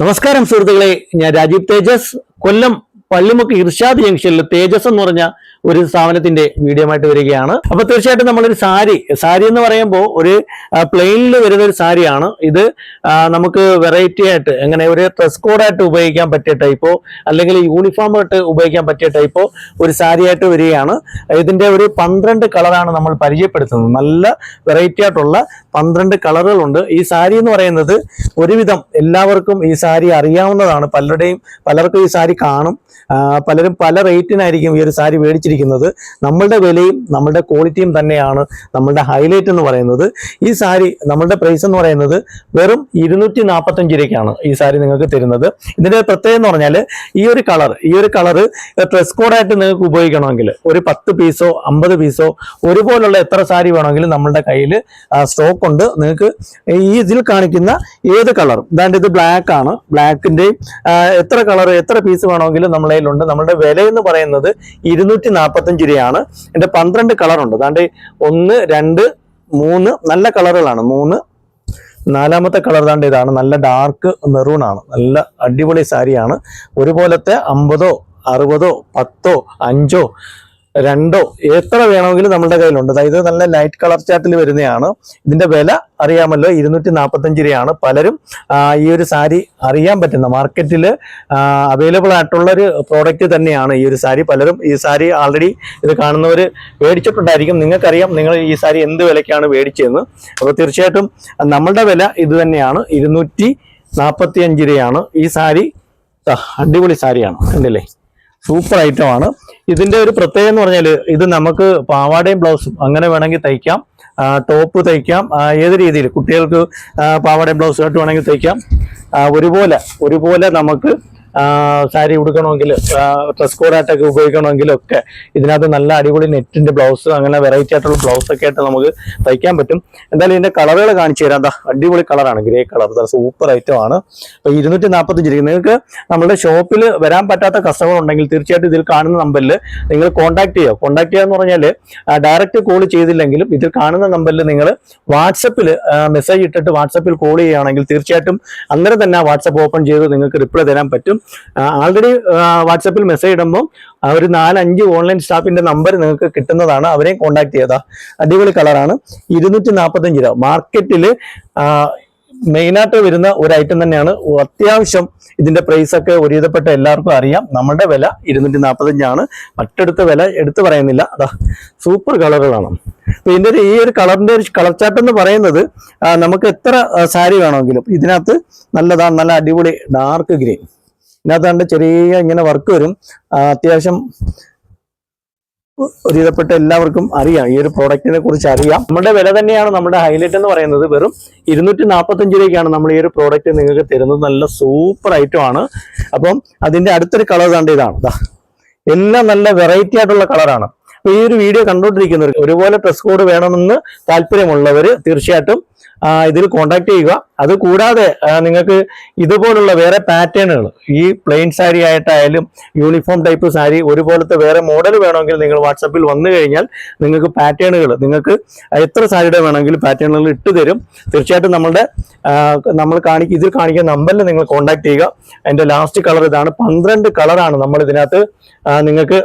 നമസ്കാരം സുഹൃത്തുക്കളെ. ഞാൻ രാജീവ് തേജസ്. കൊല്ലം പള്ളിമുക്ക് ഇർഷാദ് ജംഗ്ഷനിൽ തേജസ് എന്ന് പറഞ്ഞ ഒരു സ്ഥാപനത്തിന്റെ വീഡിയോ ആയിട്ട് വരികയാണ്. അപ്പൊ തീർച്ചയായിട്ടും നമ്മളൊരു സാരി സാരി എന്ന് പറയുമ്പോൾ ഒരു പ്ലെയിനിൽ വരുന്ന ഒരു സാരിയാണ്. ഇത് നമുക്ക് വെറൈറ്റി ആയിട്ട് എങ്ങനെ ഒരു ഡ്രസ് കോഡായിട്ട് ഉപയോഗിക്കാൻ പറ്റിയ ടൈപ്പോ അല്ലെങ്കിൽ യൂണിഫോം ആയിട്ട് ഉപയോഗിക്കാൻ പറ്റിയ ടൈപ്പോ ഒരു സാരി ആയിട്ട് വരികയാണ്. ഇതിന്റെ ഒരു പന്ത്രണ്ട് കളറാണ് നമ്മൾ പരിചയപ്പെടുത്തുന്നത്. നല്ല വെറൈറ്റി ആയിട്ടുള്ള പന്ത്രണ്ട് കളറുകളുണ്ട് ഈ സാരി എന്ന് പറയുന്നത് ഒരുവിധം എല്ലാവർക്കും ഈ സാരി അറിയാവുന്നതാണ്. പലരുടെയും പലർക്കും ഈ സാരി കാണും. പലരും പല റേറ്റിനായിരിക്കും ഈ ഒരു സാരി മേടിച്ചിരിക്കുന്നത്. നമ്മളുടെ വിലയും നമ്മളുടെ ക്വാളിറ്റിയും തന്നെയാണ് നമ്മളുടെ ഹൈലൈറ്റ് എന്ന് പറയുന്നത്. ഈ സാരി നമ്മളുടെ പ്രൈസ് എന്ന് പറയുന്നത് വെറും ഇരുന്നൂറ്റി നാൽപ്പത്തഞ്ച് രൂപയ്ക്കാണ് ഈ സാരി നിങ്ങൾക്ക് തരുന്നത്. ഇതിന്റെ പ്രത്യേകത എന്ന് പറഞ്ഞാൽ ഈ ഒരു കളർ ഈ ഒരു കളർ ഡ്രസ് കോഡായിട്ട് നിങ്ങൾക്ക് ഉപയോഗിക്കണമെങ്കിൽ ഒരു പത്ത് പീസോ അമ്പത് പീസോ ഒരുപോലുള്ള എത്ര സാരി വേണമെങ്കിലും നമ്മളുടെ കയ്യിൽ സ്റ്റോക്ക് ഉണ്ട്. നിങ്ങൾക്ക് ഈ ഇതിൽ കാണിക്കുന്ന ഏത് കളറും ഇതാണ്ട് ഇത് ബ്ലാക്ക് ആണ്. ബ്ലാക്കിന്റെയും എത്ര കളർ എത്ര പീസ് വേണമെങ്കിലും നമ്മളതിലുണ്ട് നമ്മളുടെ വില എന്ന് പറയുന്നത് ഇരുന്നൂറ്റി നാൽപ്പത്തഞ്ച് രൂപയാണ്. എന്റെ പന്ത്രണ്ട് കളറുണ്ട് അതാണ്ട് ഒന്ന് രണ്ട് മൂന്ന് നല്ല കളറുകളാണ് മൂന്ന്. നാലാമത്തെ കളർ താണ്ട് ഇതാണ്. നല്ല ഡാർക്ക് മെറൂൺ ആണ്. നല്ല അടിപൊളി സാരിയാണ്. ഒരുപോലത്തെ അമ്പതോ അറുപതോ പത്തോ അഞ്ചോ രണ്ടോ എത്ര വേണമെങ്കിലും നമ്മുടെ കയ്യിലുണ്ട്. അതായത് നല്ല ലൈറ്റ് കളർ ചാർട്ടിൽ വരുന്നതാണ് ഇതിന്റെ വില അറിയാമല്ലോ ഇരുന്നൂറ്റി നാൽപ്പത്തഞ്ച് രൂപയാണ്. പലരും ഈ ഒരു സാരി അറിയാൻ പറ്റുന്ന മാർക്കറ്റിൽ അവൈലബിൾ ആയിട്ടുള്ള ഒരു പ്രോഡക്റ്റ് തന്നെയാണ് ഈ ഒരു സാരി. പലരും ഈ സാരി ആൾറെഡി ഇത് കാണുന്നവർ മേടിച്ചിട്ടുണ്ടായിരിക്കും. നിങ്ങൾക്കറിയാം നിങ്ങൾ ഈ സാരി എന്ത് വിലയ്ക്കാണ് മേടിച്ചതെന്ന്. അപ്പോൾ തീർച്ചയായിട്ടും നമ്മളുടെ വില ഇത് തന്നെയാണ്. ഇരുന്നൂറ്റി നാൽപ്പത്തി അഞ്ച് രൂപയാണ്. ഈ സാരി അടിപൊളി സാരിയാണ്. കണ്ടില്ലേ? സൂപ്പർ ഐറ്റം ആണ്. ഇതിന്റെ ഒരു പ്രത്യേകത എന്ന് പറഞ്ഞാൽ ഇത് നമുക്ക് പാവാടയും ബ്ലൗസും അങ്ങനെ വേണമെങ്കിൽ തയ്ക്കാം. ടോപ്പ് തയ്ക്കാം. ഏത് രീതിയിൽ കുട്ടികൾക്ക് പാവാടയും ബ്ലൗസും ആയിട്ട് വേണമെങ്കിൽ തയ്ക്കാം. ഒരുപോലെ ഒരുപോലെ നമുക്ക് സാരി ഉടുക്കണമെങ്കിൽ ഡ്രസ് കോഡായിട്ടൊക്കെ ഉപയോഗിക്കണമെങ്കിലും ഒക്കെ ഇതിനകത്ത് നല്ല അടിപൊളി നെറ്റിന്റെ ബ്ലൗസ് അങ്ങനെ വെറൈറ്റി ആയിട്ടുള്ള ബ്ലൗസ് ഒക്കെ ആയിട്ട് നമുക്ക് തയ്ക്കാൻ പറ്റും. എന്തായാലും ഇതിന്റെ കളറുകൾ കാണിച്ചു തരാം. എന്താ അടിപൊളി കളറാണ് ഗ്രേ കളർ സൂപ്പർ ഐറ്റം ആണ്. അപ്പൊ ഇരുന്നൂറ്റി നാൽപ്പത്തഞ്ച് രൂപ നിങ്ങൾക്ക് നമ്മുടെ ഷോപ്പിൽ വരാൻ പറ്റാത്ത കസ്റ്റമർ ഉണ്ടെങ്കിൽ തീർച്ചയായിട്ടും ഇതിൽ കാണുന്ന നമ്പറിൽ നിങ്ങൾ കോൺടാക്ട് ചെയ്യുക. കോൺടാക്ട് ചെയ്യുക എന്ന് പറഞ്ഞാൽ ഡയറക്റ്റ് കോൾ ചെയ്തില്ലെങ്കിലും ഇതിൽ കാണുന്ന നമ്പറിൽ നിങ്ങൾ വാട്സപ്പിൽ മെസ്സേജ് ഇട്ടിട്ട് വാട്സപ്പിൽ കോൾ ചെയ്യുകയാണെങ്കിൽ തീർച്ചയായിട്ടും അന്നേരം തന്നെ വാട്സപ്പ് ഓപ്പൺ ചെയ്ത് നിങ്ങൾക്ക് റിപ്ലൈ തരാൻ പറ്റും. ആൾറെഡി വാട്സപ്പിൽ മെസ്സേജ് ഇടുമ്പോൾ ഒരു നാലഞ്ച് ഓൺലൈൻ സ്റ്റാഫിന്റെ നമ്പർ നിങ്ങൾക്ക് കിട്ടുന്നതാണ് അവരെ കോൺടാക്ട് ചെയ്താൽ അടിപൊളി കളറാണ് ഇരുന്നൂറ്റി നാൽപ്പത്തഞ്ച് രൂപ. മാർക്കറ്റിൽ മെയിനായിട്ട് വരുന്ന ഒരു ഐറ്റം തന്നെയാണ്. അത്യാവശ്യം ഇതിന്റെ പ്രൈസ് ഒക്കെ ഒരുവിധപ്പെട്ട എല്ലാവർക്കും അറിയാം. നമ്മുടെ വില ഇരുന്നൂറ്റി നാൽപ്പത്തഞ്ചാണ് മറ്റെടുത്ത വില എടുത്തു പറയുന്നില്ല. അതാ സൂപ്പർ കളറുകളാണ് അപ്പൊ ഇതിന്റെ ഒരു- ഈ ഒരു കളറിന്റെ ഒരു കളർ ചാർട്ട് എന്ന് പറയുന്നത് നമുക്ക് എത്ര സാരി വേണമെങ്കിലും. ഇതിനകത്ത് നല്ലതാണ് നല്ല അടിപൊളി ഡാർക്ക് ഗ്രീൻ ഇതിനകത്ത് കണ്ട് ചെറിയ ഇങ്ങനെ വർക്ക് വരും. അത്യാവശ്യം ഒരുവിധപ്പെട്ട എല്ലാവർക്കും അറിയാം. ഈ ഒരു പ്രോഡക്റ്റിനെ കുറിച്ച് അറിയാം. നമ്മുടെ വില തന്നെയാണ് നമ്മുടെ ഹൈലൈറ്റ് എന്ന് പറയുന്നത്. വെറും ഇരുന്നൂറ്റി നാൽപ്പത്തഞ്ച് രൂപയ്ക്കാണ് നമ്മൾ ഈ ഒരു പ്രോഡക്റ്റ് നിങ്ങൾക്ക് തരുന്നത്. നല്ല സൂപ്പർ ഐറ്റം ആണ്. അപ്പം അതിന്റെ അടുത്തൊരു കളർ കണ്ട് ഇതാണ്. എല്ലാം നല്ല വെറൈറ്റി ആയിട്ടുള്ള കളറാണ് അപ്പൊ ഈ ഒരു വീഡിയോ കണ്ടുകൊണ്ടിരിക്കുന്നവർ ഒരുപോലെ ഡ്രസ് കോഡ് വേണമെന്ന് താല്പര്യമുള്ളവർ തീർച്ചയായിട്ടും ഇതിൽ കോൺടാക്ട് ചെയ്യുക. അത് കൂടാതെ നിങ്ങൾക്ക് ഇതുപോലുള്ള വേറെ പാറ്റേണുകൾ ഈ പ്ലെയിൻ സാരി ആയിട്ടായാലും യൂണിഫോം ടൈപ്പ് സാരി ഒരുപോലത്തെ വേറെ മോഡൽ വേണമെങ്കിൽ നിങ്ങൾ വാട്സപ്പിൽ വന്നു കഴിഞ്ഞാൽ നിങ്ങൾക്ക് പാറ്റേണുകൾ നിങ്ങൾക്ക് എത്ര സാരിയുടെ വേണമെങ്കിലും പാറ്റേണുകൾ ഇട്ട് തരും. തീർച്ചയായിട്ടും നമ്മളുടെ നമ്മൾ കാണിക്ക ഇതിൽ കാണിക്കുന്ന നമ്പറിൽ നിങ്ങൾ കോൺടാക്ട് ചെയ്യുക. എന്റെ ലാസ്റ്റ് കളർ ഇതാണ്. പന്ത്രണ്ട് കളറാണ് നമ്മൾ ഇതിനകത്ത് നിങ്ങൾക്ക്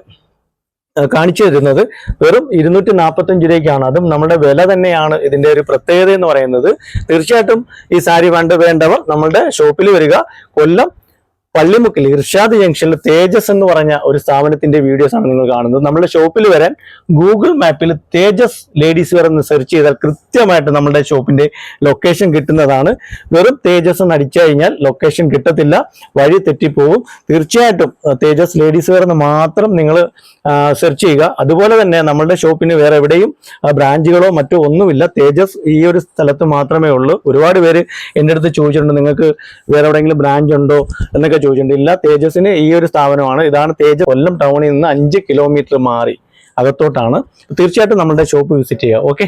കാണിച്ചു തരുന്നത്. വെറും ഇരുന്നൂറ്റി നാൽപ്പത്തഞ്ച് രൂപയ്ക്കാണ്. അതും നമ്മുടെ വില തന്നെയാണ് ഇതിന്റെ ഒരു പ്രത്യേകത എന്ന് പറയുന്നത്. തീർച്ചയായിട്ടും ഈ സാരി പണ്ട് വേണ്ടവർ നമ്മളുടെ ഷോപ്പിൽ വരിക. കൊല്ലം പള്ളിമുക്കിൽ ഇർഷാദ് ജംഗ്ഷനിൽ തേജസ് എന്ന് പറഞ്ഞ ഒരു സ്ഥാപനത്തിന്റെ വീഡിയോസ് ആണ് നിങ്ങൾ കാണുന്നത്. നമ്മുടെ ഷോപ്പിൽ വരാൻ ഗൂഗിൾ മാപ്പിൽ തേജസ് ലേഡീസ് വെയർ എന്ന് സെർച്ച് ചെയ്താൽ കൃത്യമായിട്ട് നമ്മുടെ ഷോപ്പിന്റെ ലൊക്കേഷൻ കിട്ടുന്നതാണ്. വെറും തേജസ് എന്ന് അടിച്ചു കഴിഞ്ഞാൽ ലൊക്കേഷൻ കിട്ടത്തില്ല. വഴി തെറ്റിപ്പോവും. തീർച്ചയായിട്ടും തേജസ് ലേഡീസ് വെയർ എന്ന് മാത്രം നിങ്ങൾ സെർച്ച് ചെയ്യുക. അതുപോലെ തന്നെ നമ്മളുടെ ഷോപ്പിന് വേറെ എവിടെയും ബ്രാഞ്ചുകളോ മറ്റോ ഒന്നുമില്ല. തേജസ് ഈ ഒരു സ്ഥലത്ത് മാത്രമേ ഉള്ളൂ. ഒരുപാട് പേര് എന്റെ അടുത്ത് ചോദിച്ചിട്ടുണ്ട് നിങ്ങൾക്ക് വേറെ എവിടെയെങ്കിലും ബ്രാഞ്ച് ഉണ്ടോ? എന്നൊക്കെ ചോദിച്ചിട്ടുണ്ട്. ഇല്ല തേജസിന് ഈ ഒരു സ്ഥാപനമാണ്. ഇതാണ് തേജസ് കൊല്ലം ടൗണിൽ നിന്ന് അഞ്ച് കിലോമീറ്റർ മാറി അകത്തോട്ടാണ്. തീർച്ചയായിട്ടും നമ്മളുടെ ഷോപ്പ് വിസിറ്റ് ചെയ്യുക ഓക്കെ